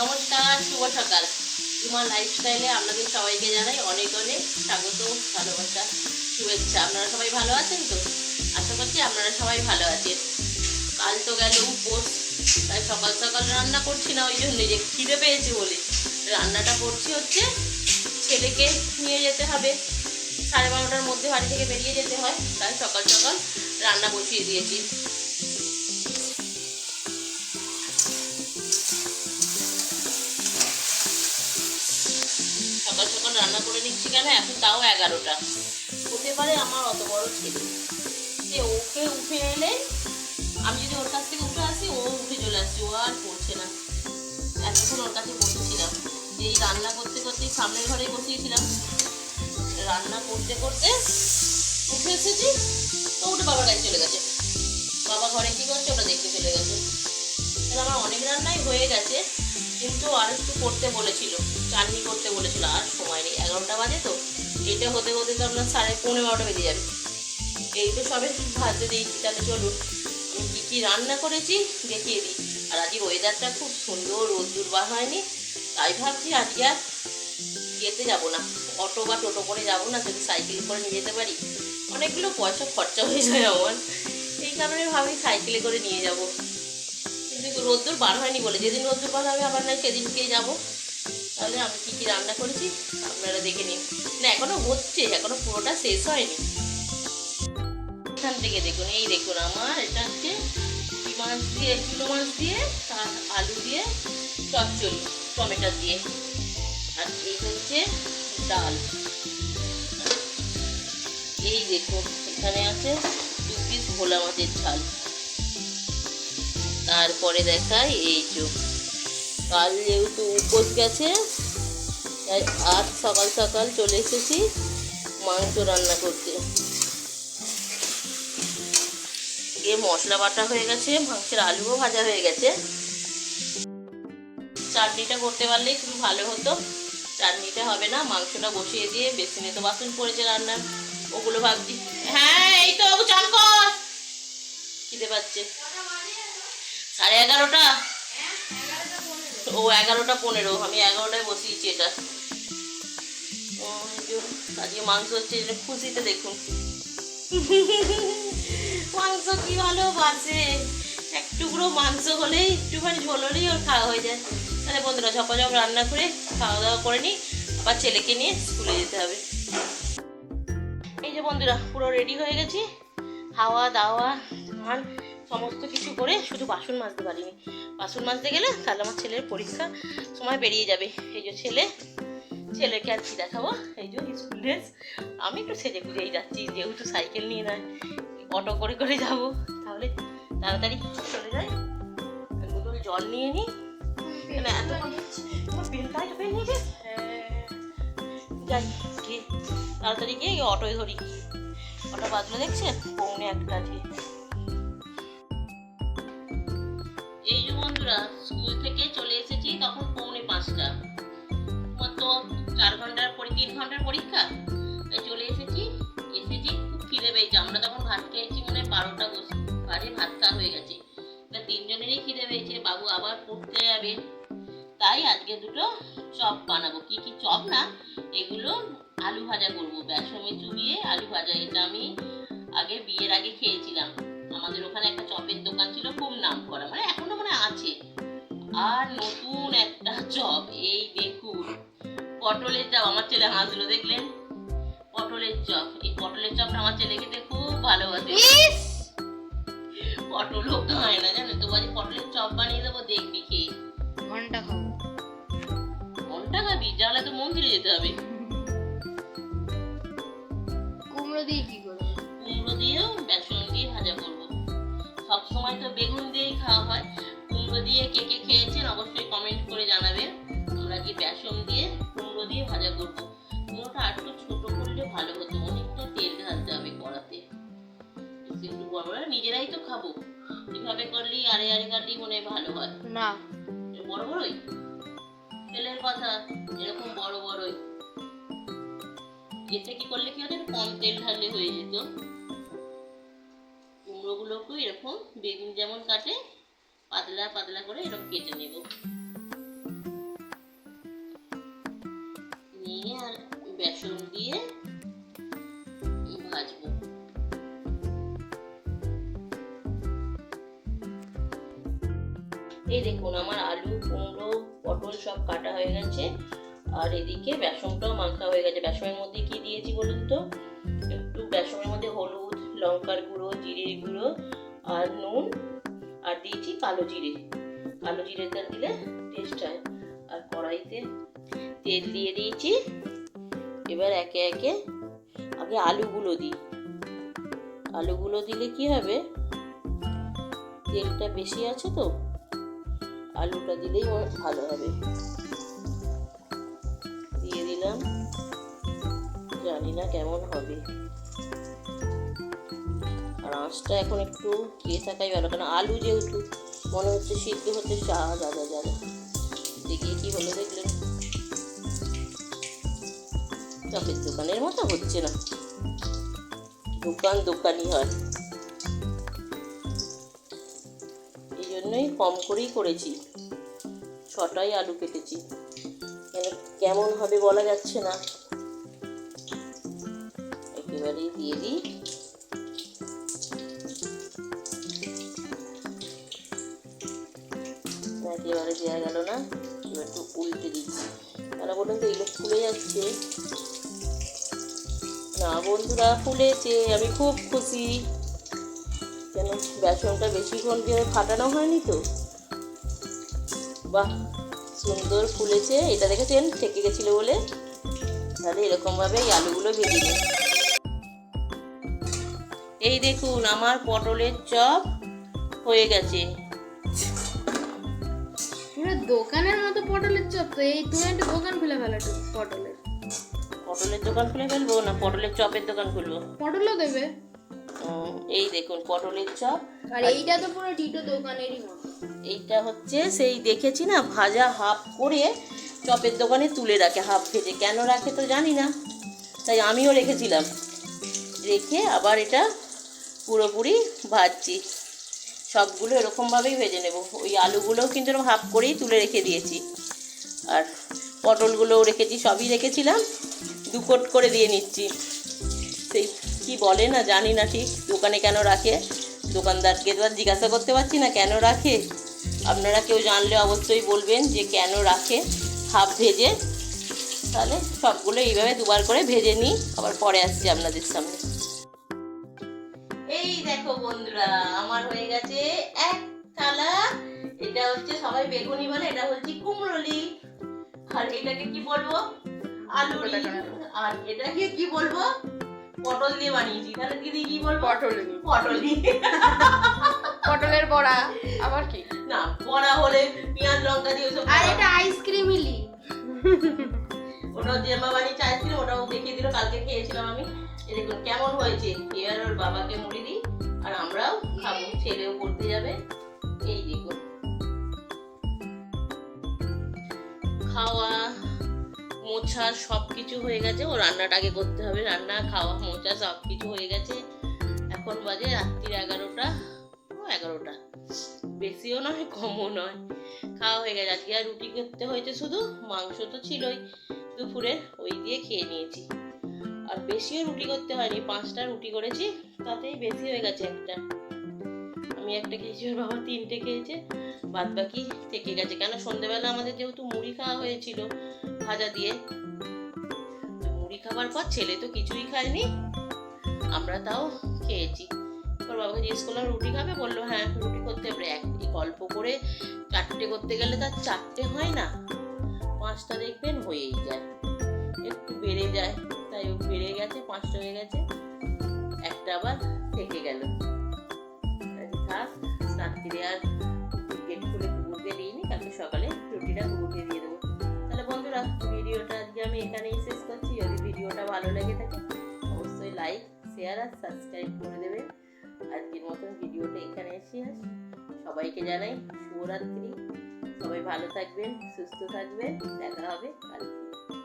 নমস্কার, শুভ সকাল। তোমার লাইফস্টাইলে আপনাদের সবাইকে জানাই অনেক অনেক স্বাগত, ভালোবাসা, শুভেচ্ছা। আপনারা সবাই ভালো আছেন তো? আশা করছি আপনারা সবাই ভালো আছেন। কাল তো গেল উপোস, তাই সকাল সকাল রান্না করছি না, ওই জন্য যে খিদে পেয়েছি বলে। রান্নাটা করছি হচ্ছে ছেলেকে নিয়ে যেতে হবে। সাড়ে বারোটার মধ্যে বাড়ি থেকে বেরিয়ে যেতে হয়, তাই সকাল সকাল রান্না বসিয়ে দিয়েছি। কেন? এখন তাও এগারোটা। হতে পারে আমার অত বড় ছেলে। যে ওকে উঠে এলে আমি যদি ওর কাছ থেকে উঠে আসি, ও উঠে চলে আসছে। ও আর পড়ছে না। এতক্ষণ ওর কাছে বসেছিলাম। যে এই রান্না করতে করতে সামনের ঘরে বসিয়েছিলাম। রান্না করতে করতে উঠে এসেছি, তো উঠে বাবার কাছে চলে গেছে। বাবা ঘরে কী করছে, ওটা দেখতে চলে গেছে। আমার অনেক রান্নাই হয়ে গেছে, কিন্তু আর একটু করতে বলেছিল। চাটনি করতে বলেছিল, আর সময় নেই। এগারোটা বাজে তো এটা হতে হতে তো আপনার সাড়ে পনেরো বারোটা বেজে যাবে। এই তো সবে ভাজতে দিয়েছি, তাহলে চলুন। কী কী রান্না করেছি দেখিয়ে দিই। আর আজকে ওয়েদারটা খুব সুন্দর, রোদ্দুর বার হয়নি, তাই ভাবছি আজকে আর যেতে যাব না। অটো বা টোটো করে যাব না, যদি সাইকেল করে নিয়ে যেতে পারি। অনেকগুলো পয়সা খরচা হয়ে যায় আমার। এই কারণে ভাবি সাইকেলে করে নিয়ে যাব। কিন্তু রোদ্দুর বার হয়নি বলে, যেদিন রোদ্দুর বার হবে, আবার নয় সেদিনকেই যাব। তাহলে আমি কী কী রান্না করেছি আপনারা দেখে নিন। না, এখনও হচ্ছে, এখনও পুরোটা শেষ হয়নি। এখান থেকে দেখুন, এই দেখুন আমার, এটা হচ্ছে মাছ দিয়ে চুনো মাছ দিয়ে তার আলু দিয়ে, চচ্চড়ি, টমেটো দিয়ে। আর এই হচ্ছে ডাল। এই দেখুন, এখানে আছে দু পিস ভোলা মাছের ঝাল। তারপরে দেখাই এই চোখ কাল যেহেতু উপোস গেছে, তাই আজ সকাল সকাল চলে এসেছি মাংস রান্না করতে। গিয়ে মশলা বাটা হয়ে গেছে, মাংসের আলুও ভাজা হয়ে গেছে। চাটনিটা করতে পারলেই খুব ভালো হতো। চাটনিটা হবে না, মাংসটা বসিয়ে দিয়ে বেসিনে তো বাসন পড়েছে রান্নার। ওগুলো ভাবছি। হ্যাঁ এই তো চান কর। খিদে পাচ্ছে। সাড়ে এগারোটা। ও এগারোটা পনেরো আমি এগারোটায় বসিয়েছি এটা। ও, আজকে মাংস হচ্ছে খুশিতে দেখুন। মাংস কি ভালো বাসে এক টুকরো মাংস হলেই একটুখানি ঝোল হলেই ওর খাওয়া হয়ে যায়। তাহলে বন্ধুরা ঝপাঝপ রান্না করে খাওয়া দাওয়া করে নিই আবার ছেলেকে নিয়ে স্কুলে যেতে হবে। এই যে বন্ধুরা পুরো রেডি হয়ে গেছি। খাওয়া দাওয়া স্নান সমস্ত কিছু করে শুধু বাসন মাজতে পারিনি। বাসন মাজতে গেলে তাহলে আমার ছেলের পরীক্ষা সময় বেরিয়ে যাবে। এই যে ছেলে, ছেলেকে আর কি দেখাবো। এই যে স্কুল ড্রেস, আমি একটু সেজে গুজেই যাচ্ছি, যেহেতু সাইকেল নিয়ে নয়, অটো করে করে যাব। তাহলে তাড়াতাড়ি চলে যাই। বোতল জল নিয়ে নিই যাই, গিয়ে তাড়াতাড়ি গিয়ে অটোয় ধরি। অটো বাজলো দেখছে, পৌনে একটা আছে বন্ধুরা স্কুল থেকে চলে এসেছি তখন পৌনে পাঁচটা। কত চার ঘণ্টার তিন ঘণ্টার পরীক্ষা? তাই চলে এসেছি এসেছি, খুব খিদে পেয়েছে। আমরা তখন ভাত খেয়েছি মনে হয় বারোটা বাজে ভাত খাওয়া হয়ে গেছে। তা তিনজনেরই খিদে পেয়েছে, বাবু আবার পড়তে যাবে। তাই আজকে দুটো চপ বানাবো। কি কি চপ না? এগুলো আলু ভাজা করব। বেসমে চুবিয়ে আলু ভাজা, এটা আমি আগে বিয়ের আগে খেয়েছিলাম। আমাদের ওখানে একটা চপের দোকান ছিল খুব নাম করা মানে এখনও মানে আছে। আর নতুন একটা চপ এই দেখুন পটলের চপ আমার ছেলে হাসলো দেখলেন? পটলের চপ এই পটলের চপটা আমার ছেলে খেতে খুব ভালোবাসে। পটলও খায় না জানো তো বলে পটলের চপ বানিয়ে দেবো দেখবি খেয়ে ঘণ্টা খাব। মনটা খাবি? তো মন্দিরে যেতে হবে। কুমড়ো দিয়ে কি করব? সবসময় তো বেগুন দিয়েই খাওয়া হয়। কুমড়ো দিয়ে কে কে খেয়েছেন অবশ্যই কমেন্ট করে জানাবেন। আমরা কি বেসন দিয়ে কুমড়ো দিয়ে ভাজা করব? কুমড়োটা আর একটু ছোট করলে ভালো হতো। অনেকটা তেল ঢালতে হবে কড়াতে। একটু বড় বড় নিজেরাই তো খাব। এভাবে করলেই আড়ে আড়ে কাটলেই মনে হয় ভালো হয়। না। বড় বড়ই? তেলের কথা এরকম বড় বড়ই। এতে কি করলে কি হতো কম তেল ঢাললে হয়ে যেত? এরকম, বেগুন যেমন কাটে, পাতলা পাতলা করে এরকম কেটে নেব। নিয়ে আর বেসন দিয়ে এই দেখুন, আমার আলু, কুমড়ো, পটল সব কাটা হয়ে গেছে। আর এদিকে বেসনটাও মাখা হয়ে গেছে। বেসনের মধ্যে কি দিয়েছি বলুন তো? একটু বেসনের মধ্যে হলুদ, লঙ্কার গুঁড়ো, জিরের গুঁড়ো আর নুন আর দিয়েছি কালো জিরে। কালো জিরেটা দিলে টেস্ট হয়। আর কড়াইতে তেল দিয়ে দিয়েছি। এবার একে একে আগে আলুগুলো দিই। আলুগুলো দিলে কি হবে? তেলটা বেশি আছে তো, আলুটা দিলেই ভালো হবে। দিয়ে দিলাম। জানি না কেমন হবে। আঁচটা এখন একটু ইয়ে থাকাই ভালো, কারণ আলু যেহেতু মনে হচ্ছে সিদ্ধ হতে চা দাদা দাদা দেখিয়ে কি হলো দেখলেন। চপের দোকানের মতো হচ্ছে না। দোকান দোকানই হয়। এই জন্যই কম করেই করেছি। ছটাই আলু কেটেছি। কেন, কেমন হবে বলা যাচ্ছে না। একেবারেই দিয়ে দিই। একেবারে দেওয়া গেল না, এবার একটু উল্টে দিচ্ছি। কেন বলুন তো এগুলো ফুলে যাচ্ছে। না বন্ধুরা, ফুলেছে, আমি খুব খুশি। কেন, বেসনটা বেশিক্ষণ দিয়ে ফাটানো হয়নি তো? বাহ, সুন্দর ফুলেছে, এটা দেখেছেন? ঠেকে গেছিল বলে। তাহলে এরকমভাবে এই আলুগুলো ভেজে নিই এই দেখুন, আমার পটলের চপ হয়ে গেছে। দোকানের মতো পটলের চপ তো এই তুমি একটা দোকান খুলে ফেলো একটু পটলের। পটলের দোকান খুলে ফেলব না? পটলের চপের দোকান খুলবো? পটলও দেবে। এই দেখুন পটলের চপ। আর এইটা তো পুরো ডিটো দোকানেরই মতো। এইটা হচ্ছে সেই দেখেছি না ভাজা হাফ করে চপের দোকানে তুলে রাখে হাফ ভেজে। কেন রাখে তো জানি না তাই আমিও রেখেছিলাম। রেখে আবার এটা পুরোপুরি ভাজছি। সবগুলো এরকমভাবেই ভেজে নেব। ওই আলুগুলোও কিন্তু এরকম হাফ করেই তুলে রেখে দিয়েছি। আর পটলগুলোও রেখেছি, সবই রেখেছিলাম। দু কোট করে দিয়ে নিচ্ছি। সেই কি বলে না, জানি না ঠিক, দোকানে কেন রাখে? দোকানদারকে তো আর জিজ্ঞাসা করতে পারছি না, কেন রাখে? আপনারা কেউ জানলে অবশ্যই বলবেন যে কেন রাখে। হাফ ভেজে, তাহলে সবগুলো এইভাবে দুবার করে ভেজে নিই। আবার পরে আসছি আপনাদের সামনে। এই দেখো বন্ধুরা আমার হয়ে গেছে এক থালা। এটা হচ্ছে সবাই বেগুনি বলে এটা হচ্ছে কুমড়োলি আর এটাকে কি বলব? আলু আর এটাকে কি বলব? পটল দিয়ে বানিয়েছি। তাহলে দিদি কি বলব? পটল পটল পটলের বড়া আবার কি? না বড়া হলে পেঁয়াজ লঙ্কা দিয়ে আর এটা আইসক্রিম ইলি ওটা জেমা বানিয়েছে আইসক্রিম ওটাও দেখিয়ে দিল কালকে খেয়েছিলাম আমি। এই দেখুন কেমন হয়েছে। এবার ওর বাবাকে মুড়ি দিই। আর আমরাও খাব, ছেলেও পড়তে যাবে, এই দেখুন খাওয়া, মোছা সব কিছু হয়ে গেছে, ও রান্নাটা আগে করতে হবে, রান্না, খাওয়া, মোছা সব কিছু হয়ে গেছে। এখন বাজে রাত্রির এগারোটা এগারোটা। বেশিও নয়, কমও নয়। খাওয়া হয়ে গেছে, আজকে আর রুটি করতে হয়েছে শুধু, মাংস তো ছিলই দুপুরে ওই দিয়ে খেয়ে নিয়েছি। আর বেশিও রুটি করতে হয়নি, পাঁচটা রুটি করেছি, তাতেই বেশি হয়ে গেছে একটা। আমি একটা খেয়েছি, ওর বাবা তিনটে খেয়েছে বাদ বাকি থেকে গেছে। কেন সন্ধ্যেবেলা আমাদের যেহেতু মুড়ি খাওয়া হয়েছিল ভাজা দিয়ে মুড়ি খাবার পর ছেলে তো কিছুই খায়নি, আমরা তাও খেয়েছি। ওর বাবাকে জিজ্ঞেস করলাম, রুটি খাবে? বলল হ্যাঁ রুটি করতে হবে। এক গল্প করে চারটে করতে গেলে তার চারটে হয় না, পাঁচটা দেখবেন হয়েই যায়, একটু বেড়ে যায়। তাই বেড়ে গেছে পাঁচটা হয়ে গেছে। একটা আবার থেকে গেল। থাক, রাত্রিরে আর গেট খুলে কুকুরকে দিইনি, কালকে সকালে রুটিটা কুকুরকে দিয়ে দেবো। তাহলে বন্ধুরা, ভিডিওটা আজকে আমি এখানেই শেষ করছি। যদি ভিডিওটা ভালো লেগে থাকে, অবশ্যই লাইক শেয়ার আর সাবস্ক্রাইব করে দেবে। আজকের মতন ভিডিওটা এখানে এসে শেষ সবাইকে জানাই শুভরাত্রি। সবাই ভালো থাকবেন, সুস্থ থাকবেন। দেখা হবে কালকে।